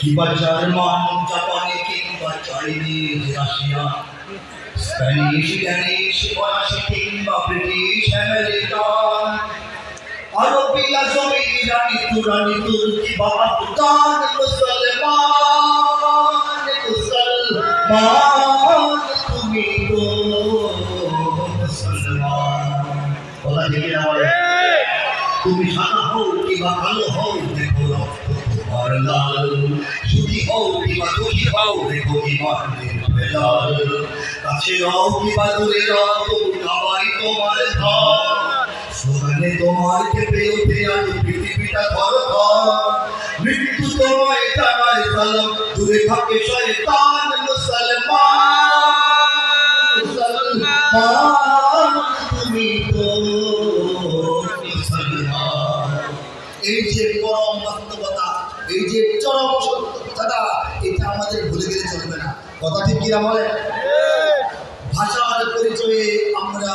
কিংবা জার্মান, জাপানি কিংবা চাইনিজ রাশিয়া স্প্যানিশ, ড্যানিশ, ফরাসি কিংবা ব্রিটিশ, আমেরিকান, আরবি আজমি ইরানি তুরানি তুর্কি বা আফগান মুসলমান মুসলমান, তুমি তো মুসলমান। বলা ঠিক না বলে? তুমি সাদা হও কিংবা কালো হও, দেখো রক্ত। তোমার লাল। সুখী হও কিংবা দুঃখী হও দেখো ইমান নির্ভেজাল কাছে হও কিংবা দূরে রও তবু সবাই তোমার ঘর। সোহানে তোমার কেঁপে ওঠে আজ পৃথিবীটা ঘর ঘর মৃত্যু তোমায় জানায় সালাম, দূরে থাকে শয়তান মুসলমান। মুসলমান, তুমি তো এই যে পরম বাস্তবতা এই যে চরম সত্যতা এটা আমাদের ভুলে গেলে চলবে না। কথা ঠিক কিরা বলে ভাষার পরিচয়ে আমরা